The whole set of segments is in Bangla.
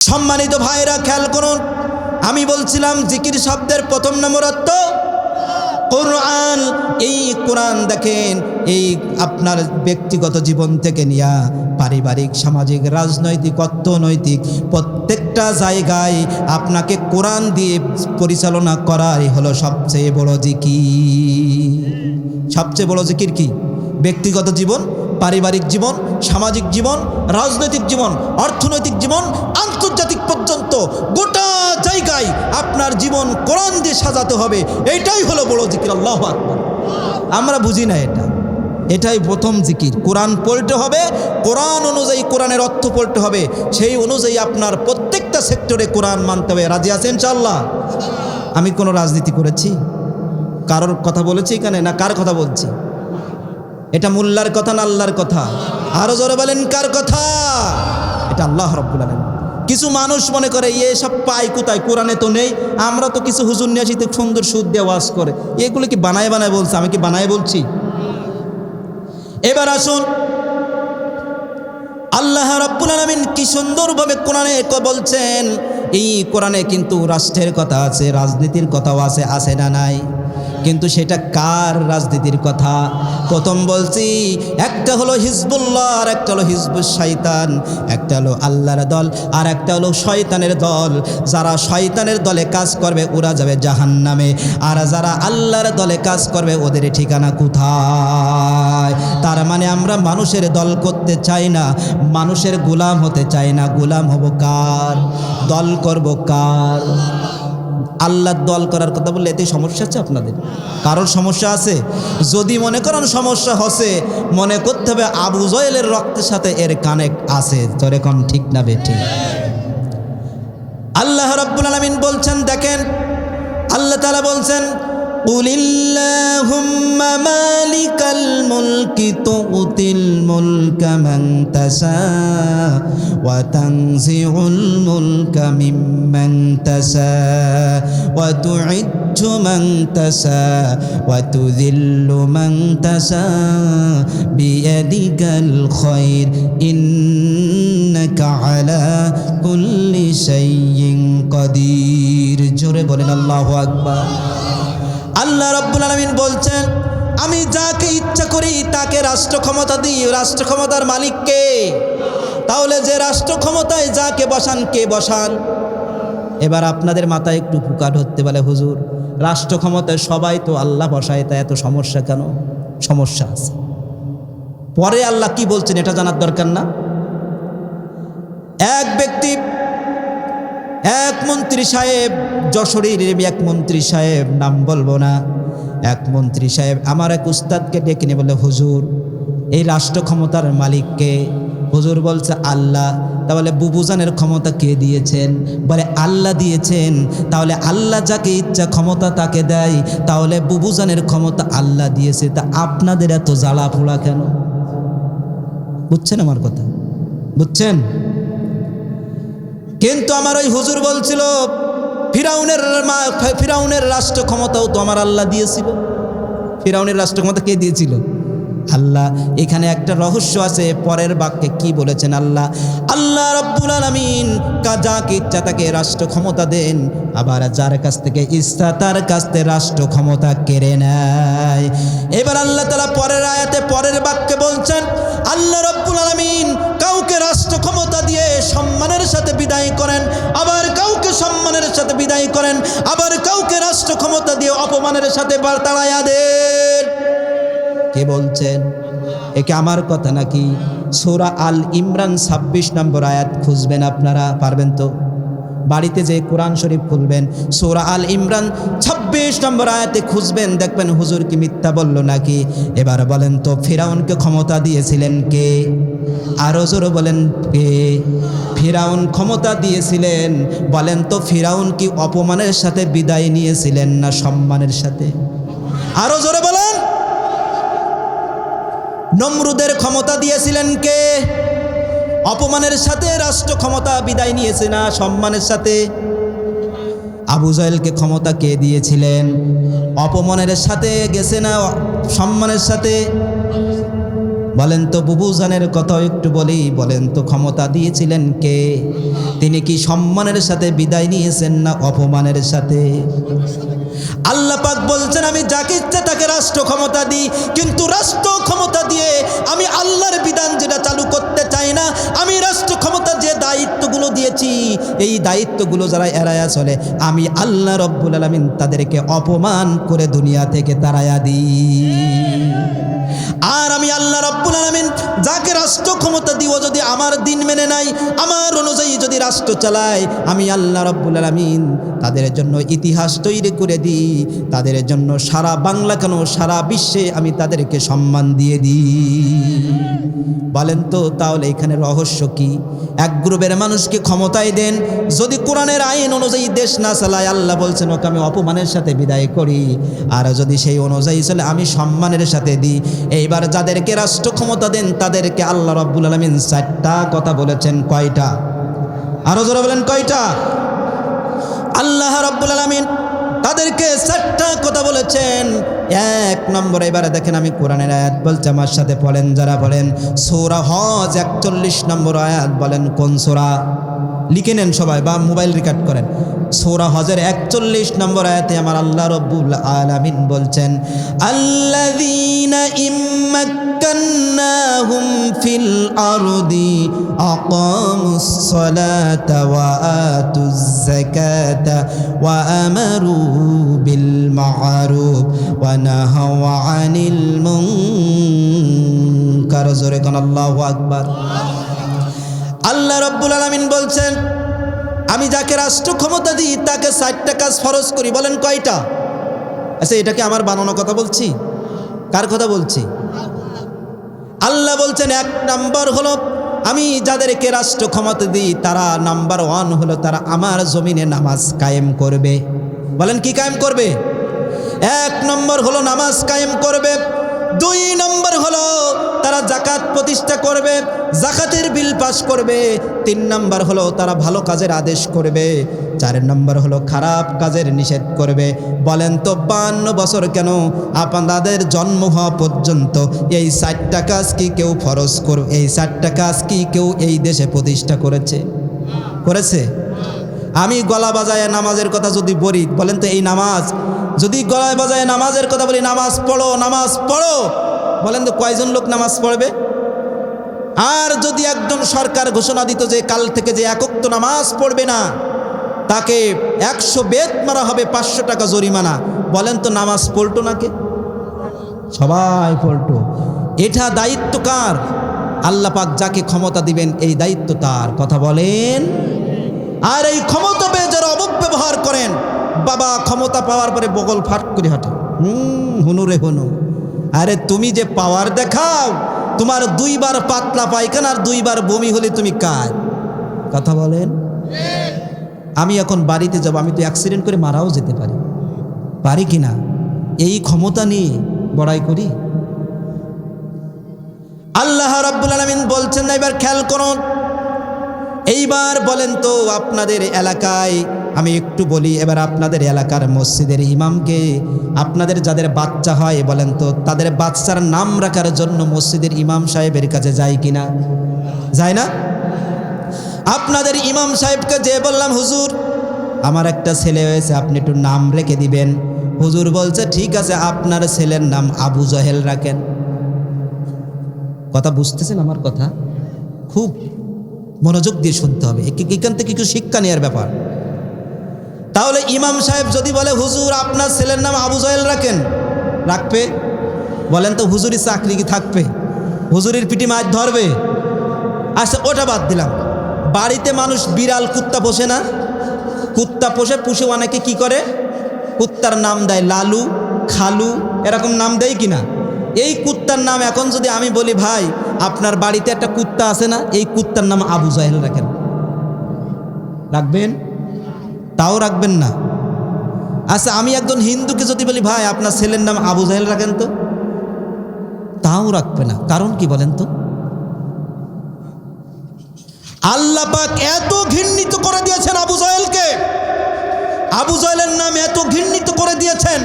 সম্মানিত ভাইরা খেয়াল করুন, আমি বলছিলাম জিকির শব্দের প্রথম নম্বর অর্থ কোরআন। এই কোরআন দেখেন, এই আপনার ব্যক্তিগত জীবন থেকে নিয়া পারিবারিক, সামাজিক, রাজনৈতিক, অর্থনৈতিক, প্রত্যেকটা জায়গায় আপনাকে কোরআন দিয়ে পরিচালনা করাই হলো সবচেয়ে বড় জিকির। সবচেয়ে বড় জিকির কি? ব্যক্তিগত জীবন, পারিবারিক জীবন, সামাজিক জীবন, রাজনৈতিক জীবন, অর্থনৈতিক জীবন পর্যন্ত গোটা জায়গায় আপনার জীবন কোরআন দিয়ে সাজাতে হবে। এটাই হলো বড় জিকির, আল্লাহ আকবর। আমরা বুঝি না এটা। এটাই প্রথম জিকির। কোরআন পড়তে হবে, কোরআন অনুযায়ী কোরআনের অর্থ পড়তে হবে। সেই অনুযায়ী আপনার প্রত্যেকটা সেক্টরে কোরআন মানতে হবে। রাজি আছেন চাল্লাহ আমি কোনো রাজনীতি করেছি? কারোর কথা বলেছি এখানে না কার কথা বলছি? এটা মোল্লার কথা না আল্লাহর কথা? আরও জোরে বলেন, কার কথা? এটা আল্লাহ রব্বুল আলম কিছু মানুষ মনে করে ইয়ে সব পাই কোথায়? কোরআনে তো নেই। আমরা তো কিছু হুজুর নিয়ে আসি, তো সুন্দর সুদ দিয়ে ওয়াজ করে। এগুলো কি বানায় বানায় বলছে? আমি কি বানায় বলছি? এবার আসুন। আল্লাহ রব্বুল আলমিন কি সুন্দরভাবে কোরআনে বলছেন, এই কোরআনে কিন্তু রাষ্ট্রের কথা আছে, রাজনীতির কথাও আছে আছে না নাই? কিন্তু সেটা কার রাজনীতির কথা? প্রথম বলছি, একটা হলো হিজবুল্লাহ আর একটা হলো হিজবুল শয়তান। একটা হলো আল্লাহর দল আর একটা হলো শয়তানের দল। যারা শয়তানের দলে কাজ করবে, ওরা যাবে জাহান্নামে। আর যারা আল্লাহর দলে কাজ করবে, ওদের ঠিকানা কোথায়? তার মানে আমরা মানুষের দল করতে চাই না, মানুষের গোলাম হতে চাই না। গোলাম হব কার? দল করব কার? আল্লাহর দল করার কথা বললে এতে সমস্যা আছে আপনাদের? কারোর সমস্যা আছে? যদি মনে করেন সমস্যা হসে মনে করতে হবে আবু জয়েলের রক্তের সাথে এর কানেক্ট আছে। তোর এখন ঠিক না বেঠি আল্লাহ রব্বুল আলমিন বলছেন, দেখেন, আল্লাহ তালা বলছেন قل اللهم مالك الملك تؤتي الملك من تشاء وتنزع الملك ممن تشاء وتعج من تشاء وتذل من تشاء بيدك الخير إنك على كل شيء قدير جرب الله أكبر আল্লাহ রব্বুল আলমিন বলছেন, আমি যাকে ইচ্ছা করি তাকে রাষ্ট্র ক্ষমতা দিই, রাষ্ট্র ক্ষমতার মালিককে তাহলে যে রাষ্ট্র ক্ষমতায় যাকে বসান, কে বসান? এবার আপনাদের মাথায় একটু পুকার হতে বলে, হুজুর, রাষ্ট্র ক্ষমতায় সবাই তো আল্লাহ বসায়, তা এত সমস্যা কেন? সমস্যা আছে। পরে আল্লাহ কি বলছেন, এটা জানার দরকার না? এক ব্যক্তি এক মন্ত্রী সাহেব, যশোরের এক মন্ত্রী সাহেব, নাম বলব না। এক মন্ত্রী সাহেব, আমার এক উস্তাদকে ডেকে নিয়ে বলে, হুজুর, এই রাষ্ট্র ক্ষমতার মালিককে হুজুর বলছে আল্লাহ, তাহলে বুবুজানের ক্ষমতা কে দিয়েছেন? বলে, আল্লাহ দিয়েছেন। তাহলে আল্লাহ যাকে ইচ্ছা ক্ষমতা তাকে দেয়, তাহলে বুবুজানের ক্ষমতা আল্লাহ দিয়েছে। তা আপনাদের এত জ্বালা পোড়া কেন? বুঝছেন আমার কথা? বুঝছেন? কিন্তু আমার ওই হুজুর বলছিল, ফিরাউনের ফিরাউনের রাষ্ট্র ক্ষমতাও তো আমার আল্লাহ দিয়েছিল। ফিরাউনের রাষ্ট্র ক্ষমতা কে দিয়েছিল? আল্লাহ, এখানে একটা রহস্য আছে, পরের বাক্যে কি বলেছেন আল্লাহ? আল্লাহ রব্বুল আলমিন যাকে ইচ্ছা তাকে রাষ্ট্র ক্ষমতা দেন, আবার যার কাছ থেকে ইচ্ছা তার কাছ থেকে রাষ্ট্র ক্ষমতা কেড়ে নেয়। এবার আল্লাহ তালা পরের আয়াতে পরের বাক্যে বলছেন, আল্লাহ রব্বুল আলমিন কাউকে রাষ্ট্র ক্ষমতা দিয়ে সম্মানের সাথে বিদায় করেন, আবার কাউকে সম্মানের সাথে বিদায় করেন, আবার কাউকে রাষ্ট্র ক্ষমতা দিয়ে অপমানের সাথে বার- তাড়াইয়া দেন। কে বলছেন? একে আমার কথা নাকি? সোরা আল ইমরান ছাব্বিশ নম্বর আয়াত খুঁজবেন আপনারা, পারবেন তো? বাড়িতে যে কোরআন শরীফ খুলবেন, সোরা আল ইমরান ছাব্বিশ নম্বর আয়াতে খুঁজবেন, দেখবেন হুজুর কি মিথ্যা বলল নাকি? এবার বলেন তো, ফিরাউনকে ক্ষমতা দিয়েছিলেন কে? আরও জোরে বলেন কে? ফিরাউন ক্ষমতা দিয়েছিলেন, বলেন তো ফিরাউন কি অপমানের সাথে বিদায় নিয়েছিলেন না সম্মানের সাথে? আরও জোরে বলেন! নমরুদের ক্ষমতা দিয়েছিলেন কে? অপমানের সাথে রাষ্ট্র ক্ষমতা বিদায় নিয়েছে না সম্মানের সাথে? আবু জাহেলকে ক্ষমতা কে দিয়েছিলেন? অপমানের সাথে গেছে না সম্মানের সাথে? বলেন তো বুবুজানের কথা একটু বলি, বলেন তো ক্ষমতা দিয়েছিলেন কে? তিনি কি সম্মানের সাথে বিদায় নিয়েছেন না অপমানের সাথে? আল্লাহ পাক বলছেন, আমি যাকে ইচ্ছে তাকে রাষ্ট্র ক্ষমতা দিই, কিন্তু দায়িত্বগুলো যারা এড়ায়া চলে, আমি আল্লাহ রব্বুল আলমিন তাদেরকে অপমান করে দুনিয়া থেকে তারায়া দিই। রাষ্ট্র ক্ষমতা দিব যদি আমার দিন মেনে নাই আমার অনুযায়ী যদি রাষ্ট্র চালায়, আমি আল্লাহ রব্বুল আলমিন তাদের জন্য ইতিহাস তৈরি করে দিই, তাদের জন্য সারা বাংলা কেন সারা বিশ্বে আমি তাদেরকে সম্মান দিয়ে দিই। বলেন তো, তাহলে এখানে রহস্য কি? এক গ্রুপের মানুষকে ক্ষমতায় দেন, যদি কোরআনের আইন অনুযায়ী দেশ না চালায়, আল্লাহ বলছেন, ওকে, আমি অপমানের সাথে বিদায় করি। আর যদি সেই অনুযায়ী চলে, আমি সম্মানের সাথে দিই। এইবার যাদেরকে রাষ্ট্র ক্ষমতা দেন, তাদেরকে আল্লাহ রব্বুল আলমিন চারটা কথা বলেছেন, কয়টা? আরও জোরে বলেন, কয়টা? আল্লাহ রব্বুল আলমিন তাদেরকে চারটা কথা বলেছেন। এক নম্বর, এবারে দেখেন আমি কোরআনের আয়াত বলছি, আমার সাথে পড়েন, যারা বলেন, সৌরা হজ একচল্লিশ নম্বর আয়াত বলেন, কোন সোরা? লিখে নেন সবাই বা মোবাইল রেকর্ড করেন। সৌরা হজের একচল্লিশ নম্বর আয়াতে আমার আল্লাহ রব্বুল আলামিন বলছেন, আল্লাযীনা ইম্মাক্কান্নাহুম ফিল আরদি আকামুস সালাতা ওয়া আতুজ যাকাতা ওয়া বিল মা'রুফ ওয়া নাহাউ আনিল মুনকার। জোরে আকবার। রব্বুল আলামিন বলছেন, আমি যাকে রাষ্ট্র ক্ষমতা দিই, তাকে ষাটটা কাজ ফরজ করি। বলেন কয়টা? আচ্ছা এটাকে আমার বানানো কথা বলছি? কার কথা বলছি? আল্লাহ বলছেন, এক নাম্বার হলো, আমি যাদেরকে রাষ্ট্র ক্ষমতা দিই, তারা নাম্বার ওয়ান হলো, তারা আমার জমিনে নামাজ কায়েম করবে। বলেন কি কায়েম করবে? এক নম্বর হলো, নামাজ কায়েম করবে। দুই নম্বর হলো তারা জাকাত প্রতিষ্ঠা করবে জাকাতের বিল পাস করবে। তিন নম্বর হলো তারা ভালো কাজের আদেশ করবে। চার নম্বর হলো খারাপ কাজের নিষেধ করবে। বলেন তো, বান্ন বছর কেন আপনাদের জন্ম হওয়া পর্যন্ত এই ষাটটা কাজ কি কেউ ফরজ করবে এই ষাটটা কাজ কি কেউ এই দেশে প্রতিষ্ঠা করেছে? করেছে? আমি গলা বাজায় নামাজের কথা যদি বলি, বলেন তো এই নামাজ যদি গলায় বাজায় নামাজের কথা বলি, নামাজ পড়ো নামাজ পড়ো। বলেন তো কয়জন লোক নামাজ পড়বে? আর যদি একজন সরকার ঘোষণা দিত যে কাল থেকে যে একক্ত নামাজ পড়বে না, তাকে একশো বেদ মারা হবে, পাঁচশো টাকা জরিমানা। বলেন তো নামাজ পড়তো নাকে? সবাই পড়তো। এটা দায়িত্ব কার? আল্লাহ পাক যাকে ক্ষমতা দিবেন, এই দায়িত্ব তার। কথা বলেন? আর এই ক্ষমতা পেয়ে যারা অপব্যবহার করেন বাবা ক্ষমতা পাওয়ার পরে বগল ফাট করে হাঁটে। হুম, হুনু রে হুনু। আরে তুমি যে পাওয়ার দেখাও, তোমার দুইবার পাতলা পায়খানা আর দুইবার বমি হলে তুমি কাজ কথা বলেন? আমি এখন বাড়িতে যাব, আমি তো অ্যাক্সিডেন্ট করে মারাও যেতে পারি। পারি কি না? এই ক্ষমতা নিয়ে বড়াই করি। আল্লাহ রাব্বুল আলমিন বলছেন, না, এবার খেয়াল করুন। এইবার বলেন তো, আপনাদের এলাকায় আমি একটু বলি, এবার আপনাদের এলাকার মসজিদের ইমামকে, আপনাদের যাদের বাচ্চা হয় বলেন তো, তাদের বাচ্চার নাম রাখার জন্য মসজিদের ইমাম সাহেবের কাছে যায় কিনা? যায় না? আপনাদের ইমাম সাহেবকে যে বললাম, হুজুর, আমার একটা ছেলে হয়েছে, আপনি একটু নাম রেখে দিবেন। হুজুর বলছে, ঠিক আছে, আপনার ছেলের নাম আবু জহেল রাখেন। কথা বুঝতেছেন আমার কথা? খুব মনোযোগ দিয়ে শুনতে হবে। এখান থেকে কিছু শিক্ষা নেওয়ার ব্যাপার। তাহলে ইমাম সাহেব যদি বলে, হুজুর, আপনার ছেলের নাম আবু জহেল রাখেন। রাখবে? বলেন তো, হুজুরি চাকরি কি থাকবে? হুজুরির পিটি মাছ ধরবে? আচ্ছা ওটা বাদ দিলাম। বাড়িতে মানুষ বিড়াল, কুত্তা পোষে না? কুত্তা পোষে, পুষে অনেকে কি করে? কুত্তার নাম দেয় লালু, খালু, এরকম নাম দেয় কি না? এই কুত্তার নাম এখন যদি আমি বলি, ভাই, আপনার বাড়িতে একটা কুত্তা আছে না? এই কুত্তার নাম আবু জাহেল রাখেন। রাখবেন? তাও রাখবেন না। আচ্ছা আমি একজন হিন্দুকে যদি বলি, ভাই, আপনার ছেলের নাম আবু জাহেল রাখেন তো? তাও রাখবে না। কারণ কি বলেন তো? আল্লাহ পাক এত ঘৃণিত করে দিয়েছেন আবু জাহেলকে। আবু জাহেলের নাম এত ঘৃণিত করে দিয়েছেন,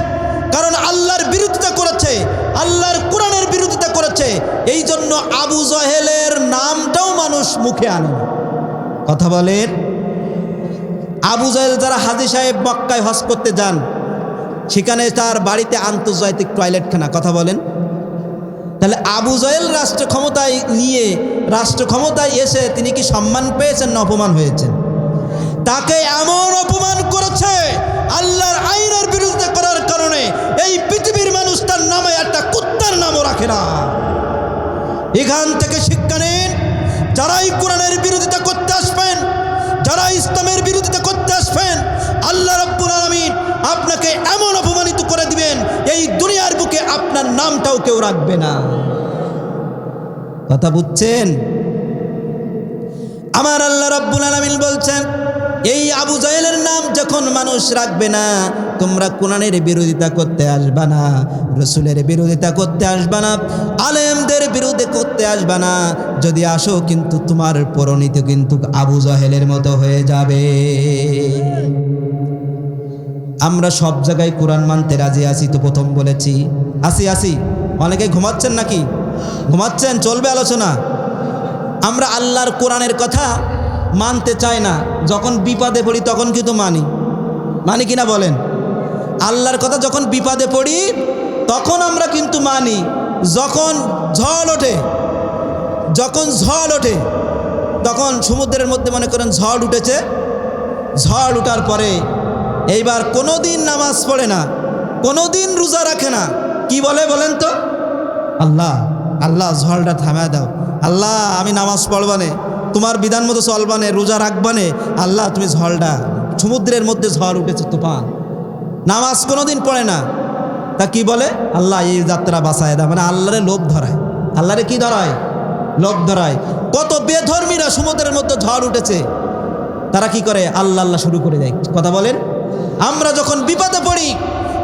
কারণ আল্লাহর বিরোধিতা করেছে, আল্লাহর কোরআনের বিরোধিতা করেছে। এই জন্য আবু জহেলের নামটাও মানুষ মুখে আনে কথা বলেন? আবু জাহেল যারা হাজি সাহেব মক্কায় হজ করতে যান, সেখানে তার বাড়িতে আন্তর্জাতিক টয়লেটখানা, কথা বলেন। তাহলে আবু জয়েল রাষ্ট্র ক্ষমতায় নিয়ে, রাষ্ট্র ক্ষমতায় এসে তিনি কি সম্মান পেয়েছেন না অপমান হয়েছেন? তাকে এমন অপমান করেছে আল্লাহর আইনের বিরুদ্ধে করার কারণে এই পৃথিবীর মানুষ তার নামে একটা কুত্তার নামও রাখে না এখান থেকে শিক্ষা নিন যারাই কোরআনের বিরোধিতা করতে আসবেন যারা ইসলামের বিরোধিতা করতে আসবেন আল্লাহ রব্বুল আলমিন আপনাকে এমন অপমানিত করে দিবেন এই দুনিয়ার বুকে আপনার নামটাও কেউ রাখবে না। কথা বুঝছেন? আমার আল্লাহ রব্বুল আলমিন বলছেন, এই আবু জাহেলের নাম যখন মানুষ রাখবে না, তোমরা কোরআনের বিরোধিতা করতে আসবা না, রসুলের বিরোধিতা করতে আসবা না, আলেমদের বিরোধে করতে আসবা না। যদি আসো কিন্তু তোমার পরিণতি কিন্তু আবু জাহেলের মতো হয়ে যাবে। আমরা সব জায়গায় কোরআন মানতে রাজি আছি তো প্রথম বলেছি। আসি আসি। অনেকে ঘুমাচ্ছেন নাকি? ঘুমাচ্ছেন, চলবে আলোচনা। আমরা আল্লাহর কোরআনের কথা মানতে চাই না। যখন বিপদে পড়ি, তখন কিন্তু মানি। মানি কিনা বলেন? আল্লাহর কথা যখন বিপদে পড়ি, তখন আমরা কিন্তু মানি। যখন ঝড় ওঠে, যখন ঝড় ওঠে, তখন সমুদ্রের মধ্যে মনে করেন ঝড় উঠেছে। ঝড় উঠার পরে এইবার কোনো দিন নামাজ পড়ে না কোনো দিন রোজা রাখে না। কি বলে বলেন তো? আল্লাহ আল্লাহ, ঝড়টা থামায় দাও। আল্লাহ, আমি নামাজ পড়বানে, তোমার বিধান মতো চলবানে, রোজা রাখবানে, আল্লাহ, তুমি ঝড়টা, সমুদ্রের মধ্যে ঝড় উঠেছে, তুফান। নামাজ কোনোদিন পড়ে না। তা কি বলে? আল্লাহ, এই যাত্রা বাঁচায় দাও। মানে আল্লাহরে লোভ ধরায়। আল্লাহরে কি ধরায়? লোভ ধরায়। কত বেধর্মীরা সমুদ্রের মধ্যে ঝড় উঠেছে। তারা কি করে? আল্লাহ আল্লাহ শুরু করে দেয়। কথা বলেন? আমরা যখন বিপদে পড়ি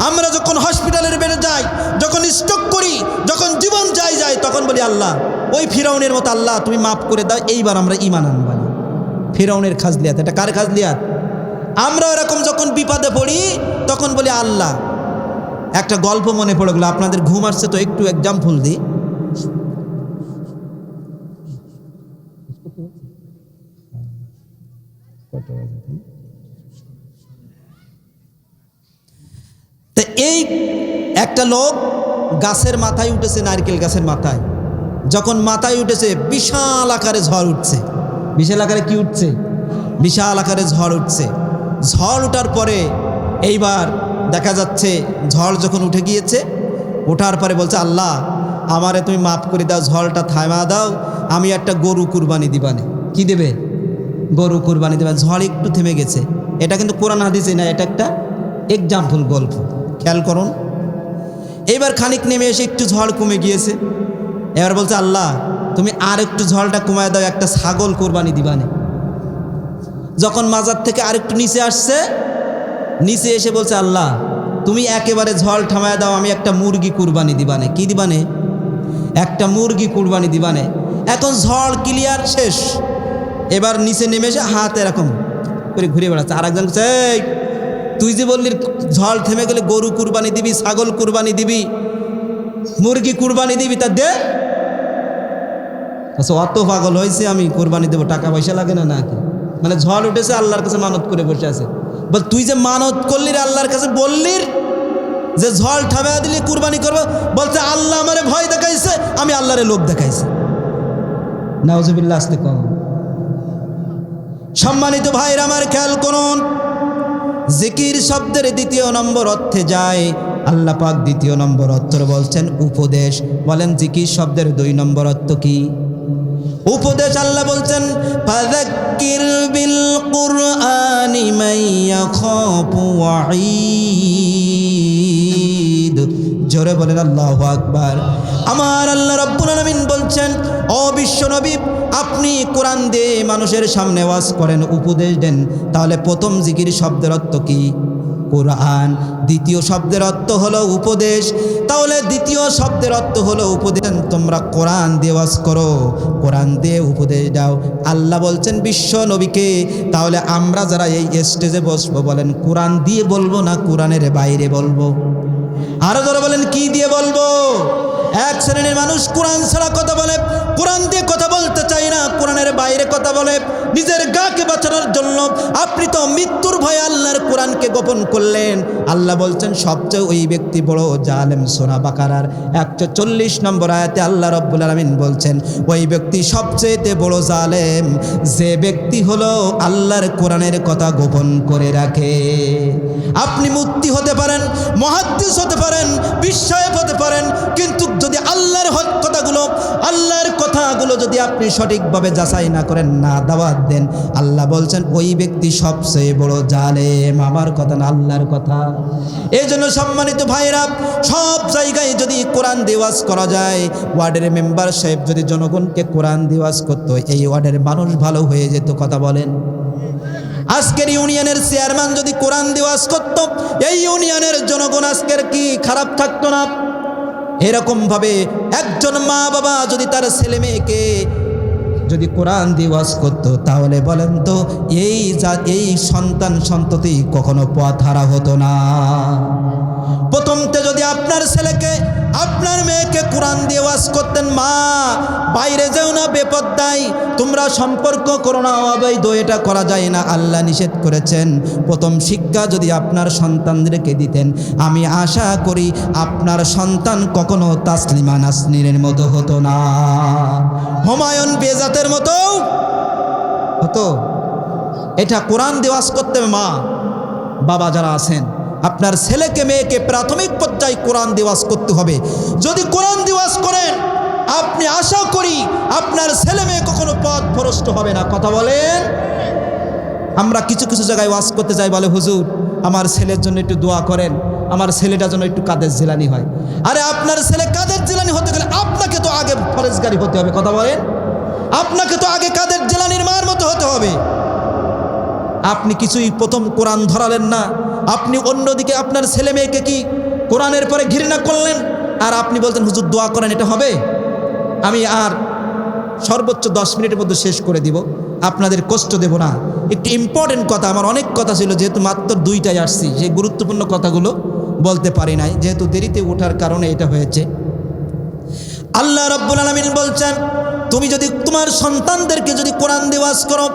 আমরা যখন হসপিটালের বেড়ে যাই, যখন স্ট্রোক করি, যখন জীবন যাই যায় তখন বলি, আল্লাহ, ওই ফিরাউনের মতো আল্লাহ, তুমি মাফ করে দাও, এইবার আমরা ইমান আনবানি ফিরাউনের খাজলিয়াত, এটা কার খাজলিয়াত? আমরা এরকম যখন বিপদে পড়ি, তখন বলি, আল্লাহ, একটা গল্প মনে পড়ে গেলো, আপনাদের ঘুম আসছে তো একটু এক্সাম্পল দিই। তো এই একটা লোক গাছের মাথায় উঠেছে, নারকেল গাছের মাথায়। যখন মাথায় উঠেছে, বিশাল আকারে ঝড় উঠছে। বিশাল আকারে কি উঠছে? বিশাল আকারে ঝড় উঠছে। ঝড় ওঠার পরে এইবার দেখা যাচ্ছে, ঝড় যখন উঠে গিয়েছে ওঠার পরে বলছে, আল্লাহ, আমারে তুমি মাফ করে দাও, ঝড়টা থামা দাও, আমি একটা গরু কুরবানি দিবানে। কি দেবে? গরু কুরবানি দেবে। ঝড় একটু থেমে গেছে। এটা কিন্তু কোরআন হাদিসে না, এটা একটা এক্সাম্পল গল্প। খেয়াল করুন। এবার খানিক নেমে এসে একটু ঝড় কমে গিয়েছে। এবার বলছে আল্লাহ তুমি আর একটু ঝড়টা কমায় দাও একটা ছাগল কোরবানি দিবানে যখন মাজার থেকে আরেকটু নিচে আসছে নিচে এসে বলছে আল্লাহ তুমি একেবারে ঝড় থামায় দাও আমি একটা মুরগি কুরবানি দিবানে কি দিবানে একটা মুরগি কুরবানি দিবানে এখন ঝড় ক্লিয়ার শেষ। এবার নিচে নেমে এসে হাত এরকম করে ঘুরে বেড়াচ্ছে। আর একজন বলছে, "এই, তুই যে বললি ঝড় থেমে গেলে গরু কুরবানি দিবি, ছাগল কুরবানি দিবি, মুরগি কুরবানি দিবি, তা দে। আচ্ছা অত পাগল হয়েছে আমি কোরবানি দেবো, টাকা পয়সা লাগে না নাকি? মানে ঝড় উঠেছে, আল্লাহর কাছে মানত করে বসে আছে। বল, তুই যে মানত করলি আল্লাহর কাছে, বললি যে ঝড় ঠাবা দিলি, কুরবানি করব, বলছে আল্লাহ আমারে ভয় দেখাইছে, আমি আল্লাহরে লোভ দেখাইছে। নাউজুবিল্লাহ আসতে কম। সম্মানিত ভাইর, আমার খেয়াল করুন জিকির শব্দের দ্বিতীয় নম্বর অর্থে যায়। আল্লাহ পাক দ্বিতীয় নম্বর অর্থ বলছেন উপদেশ। বলেন জিকির শব্দের দুই নম্বর অর্থ কি? উপদেশ আল্লাহ বলছেন, ফাযাক্কির বিল কুরআনি মাইয়া খাফু ওয়াঈদ জোরে বলেন আল্লাহু আকবার। আমার আল্লাহ রাব্বুল আলামিন বলছেন, ও বিশ্ব নবী, আপনি কোরআন দিয়ে মানুষের সামনে ওয়াজ করেন, উপদেশ দেন, তাহলে প্রথম জিকির শব্দের অর্থ কি? কোরআন। দ্বিতীয় শব্দের অর্থ হলো উপদেশ। তাহলে দ্বিতীয় শব্দের অর্থ হলো উপদেশ। তোমরা কোরআন দিয়ে ওয়াজ করো, কোরআন দিয়ে উপদেশ দাও। আল্লাহ বলছেন, বিশ্ব নবীকে, তাহলে আমরা যারা এই স্টেজে বসবো, বলেন, কোরআন দিয়ে বলব না কোরআনের বাইরে বলব? আরও যারা বলেন, কি দিয়ে বলব? এক শ্রেণির মানুষ কোরআন ছাড়া কথা বলে কোরআন দিয়ে কথা বলতে চায় না। কোরআনের বাইরে কথা বলে, নিজের গাকে বাঁচানোর জন্য আপনি তো মৃত্যুর ভয়ে আল্লাহর কোরআনকে গোপন করলেন। আল্লাহ বলছেন, সবচেয়ে ওই ব্যক্তি বড় জালেম সোনা বাকারার। একশো চল্লিশ নম্বর আয়াতে আল্লাহ রব্বুল আলমিন বলছেন, ওই ব্যক্তি সবচেয়েতে বড় জালেম, যে ব্যক্তি হলো আল্লাহর কোরআনের কথা গোপন করে রাখে। আপনি মুক্তি হতে পারেন মহাদ্দিস হতে পারেন বিশ্বায়ক হতে পারেন, কিন্তু যদি আল্লাহর হক কথাগুলো যদি আপনি সঠিকভাবে যাচাই না করেন, না দাওয়াত দেন, আল্লাহ বলছেন, ওই ব্যক্তি সবচেয়ে বড় জালেম, আমার কথা না, আল্লাহর কথা। এই জন্য সম্মানিত ভাইরা সব জায়গায় যদি কোরআন দিওয়াজ করা যায়, ওয়ার্ডের মেম্বার সাহেব যদি জনগণকে কোরআন দিওয়াজ করতো, এই ওয়ার্ডের মানুষ ভালো হয়ে যেত, কথা বলেন। আজকের ইউনিয়নের চেয়ারম্যান যদি কোরআন দিওয়াজ করত, এই ইউনিয়নের জনগণ আজকের কি খারাপ থাকতো না? এরকমভাবে একজন মা বাবা যদি তার ছেলে মেয়েকে যদি কোরআন দিওয়াজ করত, তাহলে বলেন তো, এই যা, এই সন্তান সন্ততি কখনো পথ হারা হতো না। প্রথমতে যদি আপনার ছেলেকে, আপনার মেয়েকে কোরআন দিয়ে ওয়াজ করতেন, মা, বাইরে যেও না বেপদ্দাই তোমরা সম্পর্ক করো না, অবৈধ, এটা করা যায় না। আল্লাহ নিষেধ করেছেন। প্রথম শিক্ষা যদি আপনার সন্তানদেরকে দিতেন, আমি আশা করি আপনার সন্তান কখনো তাসলিমা নাসনিরের মতো হতো না। হুমায়ুন বেজাতের মতো হতো। এটা কোরআন দিওয়াজ করতে হবে, মা। বাবা যারা আছেন আপনার ছেলেকে, মেয়েকে প্রাথমিক পর্যায়ে কোরআন দিওয়াজ করতে হবে। যদি কোরআন দিওয়াজ করেন, আপনি আশা করি আপনার ছেলে মেয়ে কখনো পথ ভ্রষ্ট হবে না। কথা বলেন? আমরা কিছু কিছু জায়গায় ওয়াজ করতে যাই, বলে, হুজুর, আমার ছেলের জন্য একটু দোয়া করেন। আমার ছেলেটা জন্য একটু কাদের জিলানি হয়। আরে, আপনার ছেলে কাদের জিলানি হতে গেলে আপনাকে তো আগে ফরেজগারি হতে হবে। কথা বলেন? আপনাকে তো আগে কাদের জেলানির মার মতো হতে হবে। আপনি কিছুই প্রথম কোরআন ধরালেন না। আপনি অন্যদিকে আপনার ছেলে মেয়েকে কি কোরআনের পরে ঘৃণা করলেন? আর আপনি বলতেন হুজুর, দোয়া করেন, এটা হবে? আমি আর সর্বোচ্চ দশ মিনিটের মধ্যে শেষ করে দিব। আপনাদের কষ্ট দেব না। একটি ইম্পর্টেন্ট কথা, আমার অনেক কথা ছিল, যেহেতু মাত্র দুইটাই আসছি, সেই গুরুত্বপূর্ণ কথাগুলো বলতে পারি নাই, যেহেতু দেরিতে ওঠার কারণে এটা হয়েছে। আল্লাহ রব্বুল আলমিন বলছেন তুমি যদি তোমার সন্তানদেরকে যদি কোরআন দিওয়াজ করো,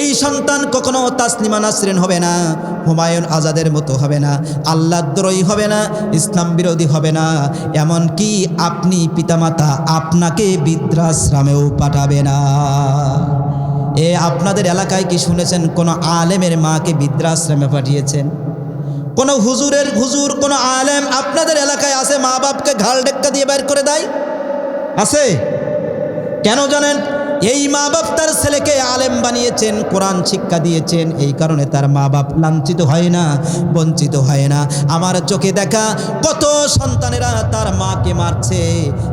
এই সন্তান কখনো তাসলিমা নাসরিন হবে না, হুমায়ুন আজাদের মতো হবে না আল্লাহ দ্রোহী হবে না, ইসলাম বিরোধী হবে না এমন কি আপনি পিতামাতা আপনাকে বৃদ্ধাশ্রমেও পাঠাবে না। এ আপনাদের এলাকায় কি শুনেছেন, কোনো আলেমের মাকে বৃদ্ধাশ্রমে পাঠিয়েছেন? কোনো হুজুরের হুজুর, কোনো আলেম আপনাদের এলাকায় আছে মা বাপকে ঘাল ডেক্কা দিয়ে বের করে দেয়? আছে? কেন জানেন? এই মা বাপ তার ছেলেকে আলেম বানিয়েছেন, কোরআন শিক্ষা দিয়েছেন। এই কারণে তার মা বাপ লাঞ্ছিত হয় না, বঞ্চিত হয় না। আমার চোখে দেখা কত সন্তানেরা তার মাকে মারছে,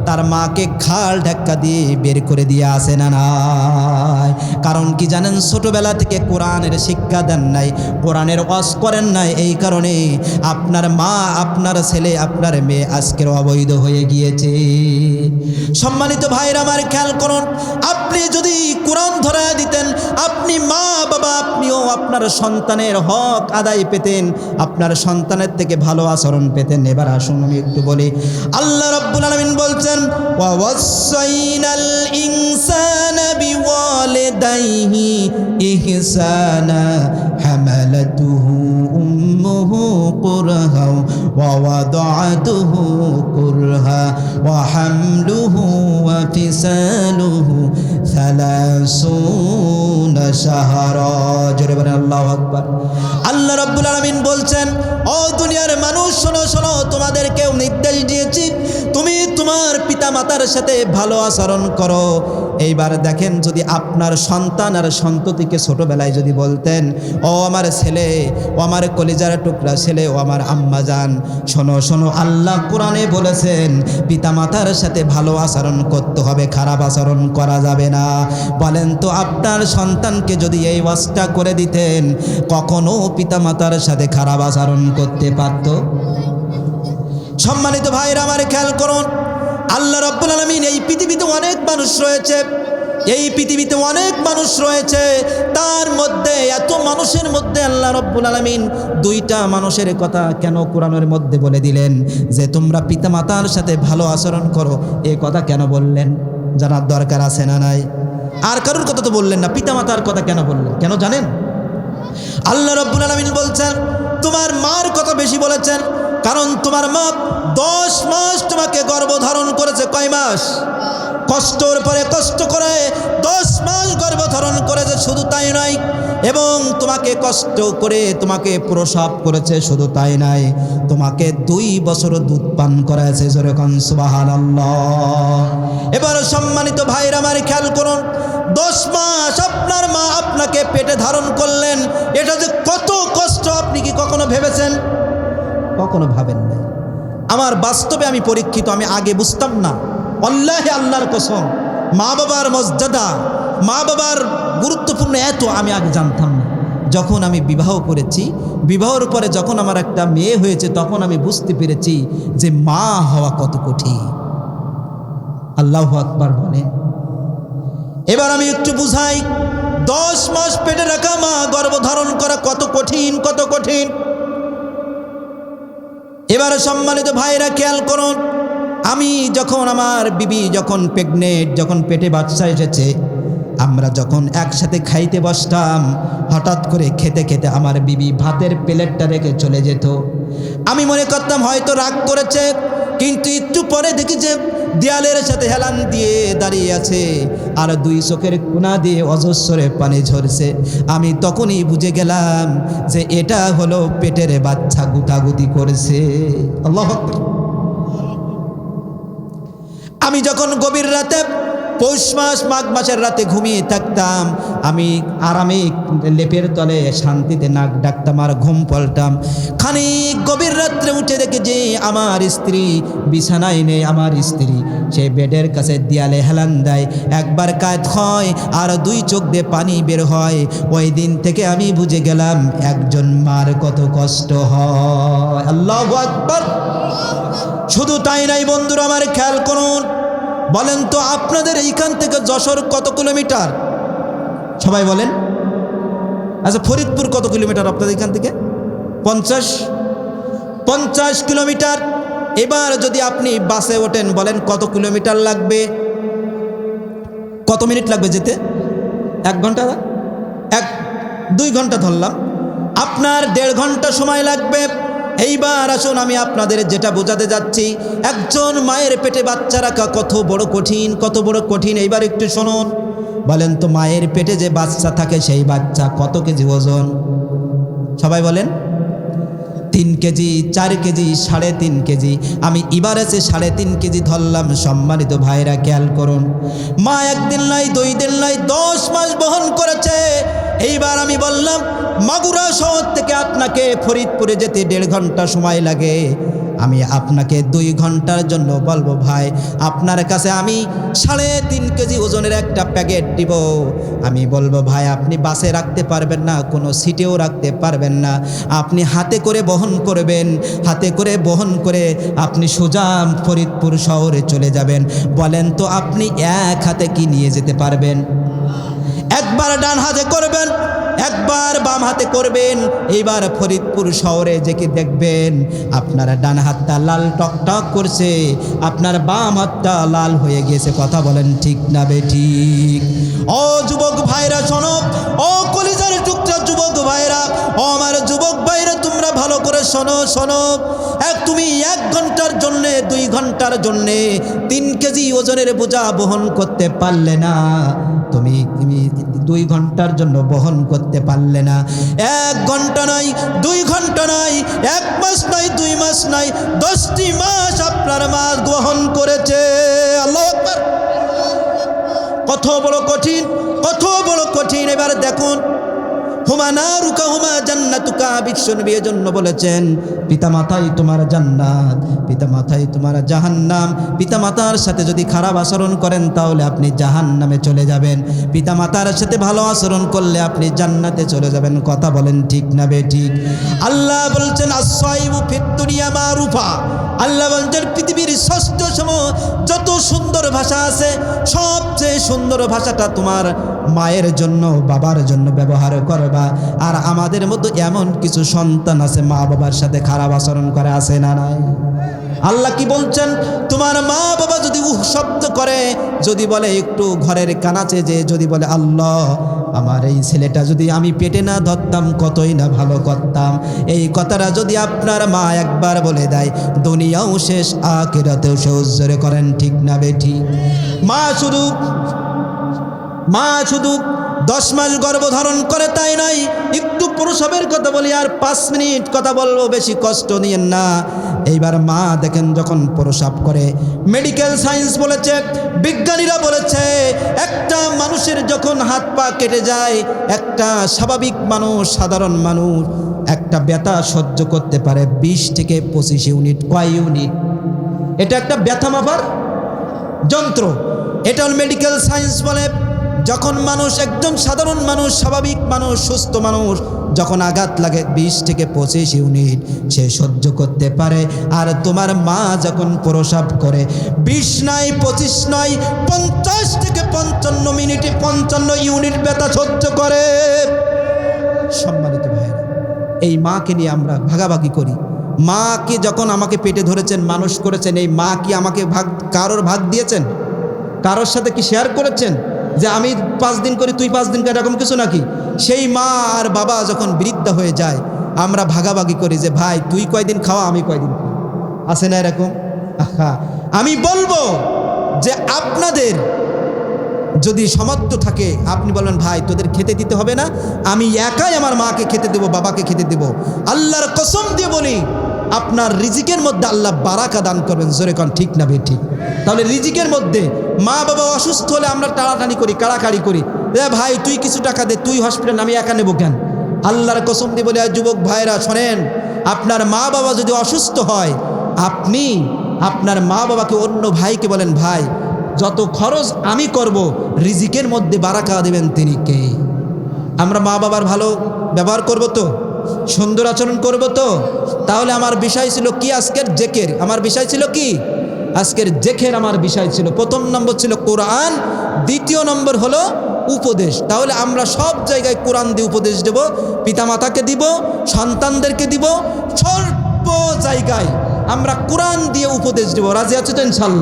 তার মাকে খাল ধাক্কা দিয়ে বের করে দিয়ে আসে না, নাই। কারণ কি জানেন, ছোটবেলা থেকে কোরআনের শিক্ষা দেন নাই, কোরআনের অস করেন নাই। এই কারণে আপনার মা, আপনার ছেলে, আপনার মেয়ে আজকের অবৈধ হয়ে গিয়েছে। সম্মানিত ভাইরা আমার খেয়াল করুন, আপনি যদি কোরআন ধরা দিতেন, আপনি মা বাবা, আপনিও আপনার সন্তানের হক আদায় পেতেন, আপনার সন্তানের থেকে ভালো আচরণ পেতেন। এবার আসুন আমি একটু বলি, আল্লাহ রব্বুল আলমিন বলছেন ইনসানা উম্মুহু কুরহা আল্লাহু রাব্বুল আলামিন বলছেন, ও দুনিয়ার মানুষ, শোনো শোনো, তোমাদেরকেও নির্দেশ দিয়েছি। তুমি তোমার পিতা মাতার সাথে ভালো আচরণ করো। এইবার দেখেন, যদি আপনার সন্তান আর সন্ততিকে ছোটবেলায় যদি বলতেন, ও আমার ছেলে, ও আমার কলিজার টুকরা ছেলে, ও আমার আম্মা যান শোনো শোনো, আল্লাহ কোরআনে বলেছেন পিতা মাতার সাথে ভালো আচরণ করতে হবে, খারাপ আচরণ করা যাবে না। বলেন তো আপনার সন্তানকে যদি এই ওয়াজটা করে দিতেন, কখনো পিতা মাতার সাথে খারাপ আচরণ করতে পারতো? সম্মানিত ভাইরা আমার খেয়াল করুন, আল্লাহ রব্বুল আলমিন এই পৃথিবীতে অনেক মানুষ রয়েছে, এই পৃথিবীতে অনেক মানুষ রয়েছে, তার মধ্যে, এত মানুষের মধ্যে আল্লাহ রব্বুল আলমিন দুইটা মানুষের কথা কেন কোরআনের মধ্যে বলে দিলেন? যে তোমরা পিতামাতার সাথে ভালো আচরণ করো এই কথা কেন বললেন? জানার দরকার আছে না নাই? আর কারোর কথা তো বললেন না, পিতামাতার কথা কেন বললেন? কেন জানেন? আল্লাহ রব্বুল আলমিন বলছেন, তোমার মার কথা বেশি বলেছেন কারণ তোমার মা দশ মাস তোমাকে গর্ভধারণ করেছে, কয় মাস? কষ্টর পরে কষ্ট করে দশ মাস গর্ভধারণ করেছে, শুধু তাই নয়, এবং তোমাকে কষ্ট করে তোমাকে প্রসাব করেছে, শুধু তাই নয়, তোমাকে দুই বছর দুধ পান করাছে যেরকম সুবাহান এবার সম্মানিত ভাইরা আমার খেয়াল করুন, দশ মাস আপনার মা আপনাকে পেটে ধারণ করলেন, এটা যে কত কষ্ট, আপনি কি কখনো ভেবেছেন? কখনো ভাবেন নাই। আমার বাস্তবে আমি পরীক্ষিত, আমি আগে বুঝতাম না। অল্লাহে আল্লাহর কসম, মা বাবার মর্যাদা, মা বাবার গুরুত্বপূর্ণ এত আমি আগে জানতাম না। যখন আমি বিবাহ করেছি, বিবাহের পরে যখন আমার একটা মেয়ে হয়েছে, তখন আমি বুঝতে পেরেছি যে মা হওয়া কত কঠিন। আল্লাহ আকবার বলে। এবার আমি একটু বুঝাই, দশ মাস পেটে রাখা মা, গর্ভধারণ করা কত কঠিন কত কঠিন। এবার সম্মানিত ভাইরা, খেয়াল করুন, আমি যখন আমার বিবি যখন প্রেগনেন্ট যখন পেটে বাচ্চা এসেছে, আমরা যখন একসাথে খাইতে বসতাম, হঠাৎ করে খেতে খেতে আমার বিবি ভাতের প্লেটটা রেখে চলে যেত। আমি মনে করতাম হয়তো রাগ করেছে, কিন্তু একটু পরে দেখি যে দেয়ালের সাথে হেলান দিয়ে দাঁড়িয়ে আছে, আর দুই চোখের কোনা দিয়ে অজস্বরে পানি ঝরছে। আমি তখনই বুঝে গেলাম যে এটা হলো পেটের বাচ্চা গুতাগুতি করেছে। আমি যখন গভীর রাতে পৌষ মাস, মাঘ মাসের রাতে ঘুমিয়ে থাকতাম। আমি আরামে লেপের তলে শান্তিতে নাক ডাকতাম আর ঘুম পলটাম। খানিক গভীর রাত্রে উঠে দেখে যে আমার স্ত্রী বিছানায় নেই। আমার স্ত্রী, সে বেডের কাছে দেয়ালে হেলান দেয়। একবার কাজ হয় আর দুই চোখ দিয়ে পানি বের হয়। ওই দিন থেকে আমি বুঝে গেলাম, একজন মার কত কষ্ট হয়। আল্লাহ আকবর। শুধু তাই নাই বন্ধুরা, আমার খেয়াল করুন বলেন তো আপনাদের এইখান থেকে যশোর কত কিলোমিটার? সবাই বলেন। আচ্ছা ফরিদপুর কত কিলোমিটার আপনাদের এখান থেকে? পঞ্চাশ? পঞ্চাশ কিলোমিটার। এবার যদি আপনি বাসে ওঠেন, বলেন কত কিলোমিটার লাগবে? কত মিনিট লাগবে যেতে? এক ঘণ্টা? এক, দুই ঘণ্টা ধরলাম। আপনার দেড় ঘণ্টা সময় লাগবে। এইবার আসুন আমি আপনাদের যেটা বোঝাতে যাচ্ছি। একজন মায়ের পেটে বাচ্চা রাখা কত বড় কঠিন, কত বড় কঠিন। এইবার একটু শুনুন। বলেন তো মায়ের পেটে যে বাচ্চা থাকে সেই বাচ্চা কত কেজি ওজন? সবাই বলেন। তিন কেজি, চার কেজি, সাড়ে তিন কেজি। আমি এবার এসে সাড়ে তিন কেজি ধরলাম। সম্মানিত ভাইরা খেয়াল করুন। মা একদিন নাই, দুই দিন নাই, দশ মাস বহন করেছে। এইবার আমি বললাম, মাগুরা শহর থেকে আপনাকে ফরিদপুরে যেতে দেড় ঘণ্টা সময় লাগে। আমি আপনাকে দুই ঘণ্টার জন্য বলব, ভাই, আপনার কাছে আমি সাড়ে তিন কেজি ওজনের একটা প্যাকেট দিব। আমি বলব, ভাই, আপনি বাসে রাখতে পারবেন না, কোনো সিটেও রাখতে পারবেন না। আপনি হাতে করে বহন করবেন, হাতে করে বহন করে আপনি সোজা ফরিদপুর শহরে চলে যাবেন। বলেন তো, আপনি এক হাতে কি নিয়ে যেতে পারবেন? একবার ডান হাতে করবেন, একবার বাম হাতে করবেন। এইবার ফরিদপুর শহরে যে কি দেখবেন, আপনার ডান হাতটা লাল টকটক করছে, আপনার বাম হাতটা লাল হয়ে গিয়েছে। কথা বলেন ঠিক না বে ঠিক? ও যুবক ভাইরা, শোনো, ও কলিজার টুকরা যুবক ভাইরা ও আমার যুবক ভাইরা তোমরা ভালো করে শোনো শোনো। এক, তুমি এক ঘণ্টার জন্যে, দুই ঘণ্টার জন্যে তিন কেজি ওজনের বোঝা বহন করতে পারলে না। তুমি দুই ঘণ্টার জন্য বহন করতে পারলে না। এক ঘণ্টা নয়, দুই ঘণ্টা নয়, এক মাস নয়, দুই মাস নয়, দশটি মাস আপনার মাস গ্রহণ করেছে। কত বড় কঠিন, কত বড় কঠিন। এবার দেখুন হুমা না রুকা হুমা জান্নাতু মুবারকা বিশ্বনবী জন্য বলেছেন, পিতামাতাই তোমার জান্নাত, পিতামাতাই তোমার জাহান্নাম। পিতামাতার সাথে যদি খারাপ আচরণ করেন, তাহলে আপনি জাহান্নামে চলে যাবেন। পিতামাতার সাথে ভালো আচরণ করলে আপনি জান্নাতে চলে যাবেন। কথা বলেন ঠিক না বে ঠিক? আল্লাহ বলছেন আসাইবু ফিদ্দুনিয়া মারুফা। আল্লাহ বলছেন, পৃথিবীর ষষ্ঠ সম যত সুন্দর ভাষা আছে, সবচেয়ে সুন্দর ভাষাটা তোমার মায়ের জন্য, বাবার জন্য ব্যবহার করবা। আর আমাদের মধ্যে এমন কিছু সন্তান আছে মা বাবার সাথে খারাপ আচরণ করে আছে না নাই? আল্লাহ কি বলছেন? তোমার মা বাবা যদি উহ শব্দ করে, যদি বলে একটু ঘরের কানাচে যে যদি বলে, আল্লাহ, আমার এই ছেলেটা যদি আমি পেটে না ধরতাম, কতই না ভালো করতাম। এই কথাটা যদি আপনার মা একবার বলে দেয়, দুনিয়াও শেষ আকেরাতেও সে উজ্জ্বরে করেন, ঠিক না বেঠি? মা শুধু মা শুধু দশ মাস গর্ভধারণ করে তাই নয় একটু প্রসবের কথা বলি, আর পাঁচ মিনিট কথা বলব, বেশি কষ্ট নিয়েন না। এইবার মা দেখেন যখন প্রসাব করে মেডিকেল সায়েন্স বলেছে, বিজ্ঞানীরা বলেছে, একটা মানুষের যখন হাত পা কেটে যায়, একটা স্বাভাবিক মানুষ, সাধারণ মানুষ, একটা ব্যথা সহ্য করতে পারে বিশ থেকে পঁচিশ ইউনিট। কয় ইউনিট? এটা একটা ব্যথা মাপার যন্ত্র। এটা মেডিকেল সায়েন্স বলে যখন মানুষ একদম সাধারণ মানুষ, স্বাভাবিক মানুষ, সুস্থ মানুষ, যখন আঘাত লাগে বিশ থেকে পঁচিশ ইউনিট, সে সহ্য করতে পারে। আর তোমার মা যখন প্রসাব করে, বিশ নয়, পঁচিশ নয়, পঞ্চাশ থেকে পঞ্চান্ন মিনিটে পঞ্চান্ন ইউনিট ব্যথা সহ্য করে। সম্মানিত ভাইয়েরা, এই মাকে নিয়ে আমরা ভাগাভাগি করি। মাকে যখন আমাকে পেটে ধরেছেন, মানুষ করেছেন, এই মা কি আমাকে ভাগ, কারোর ভাগ দিয়েছেন? কারোর সাথে কি শেয়ার করেছেন? যে আমি পাঁচ দিন করি, তুই পাঁচ দিন করি, এরকম কিছু নাকি? সেই মা আর বাবা যখন বৃদ্ধ হয়ে যায়, আমরা ভাগাভাগি করি যে, ভাই, তুই কয়দিন খাওয়া, আমি কয়দিন খাই? আছে না এরকম? আহা। আমি বলব যে, আপনাদের যদি সামর্থ্য থাকে, আপনি বলবেন, ভাই, তোদের খেতে দিতে হবে না, আমি একাই আমার মাকে খেতে দেব, বাবাকে খেতে দেব। আল্লাহর কসম দিয়ে বলি আপনার রিজিকের মধ্যে আল্লাহ বারাকা দান করবেন। জোরে কন, ঠিক না বে ঠিক? তাহলে রিজিকের মধ্যে মা বাবা অসুস্থ হলে আমরা টানাটানি করি, কাড়াকাড়ি করি। এ ভাই, তুই কিছু টাকা দে, তুই হসপিটাল আমি একা নেব কেন? আল্লাহর কসম দিয়ে বলে যুবক ভাইরা শোনেন, আপনার মা বাবা যদি অসুস্থ হয়, আপনি আপনার মা বাবাকে অন্য ভাইকে বলেন, ভাই, যত খরচ আমি করব, রিজিকের মধ্যে বারাকা দেবেন তিনি কে? আমরা মা বাবার ভালো ব্যবহার করব তো? সুন্দর আচরণ করব তো? তাহলে আমার বিষয় ছিল কি আজকের জেকের? আমার বিষয় ছিল কি? আজকের জেখের আমার বিষয় ছিল। প্রথম নম্বর ছিল কোরআন, দ্বিতীয় নম্বর হলো উপদেশ। তাহলে আমরা সব জায়গায় কোরআন দিয়ে উপদেশ দেব, পিতামাতাকে দিব, সন্তানদেরকে দিব সর্ব জায়গায় আমরা কোরআন দিয়ে উপদেশ দেব। রাজি আছো তো ইনশাল্লাহ?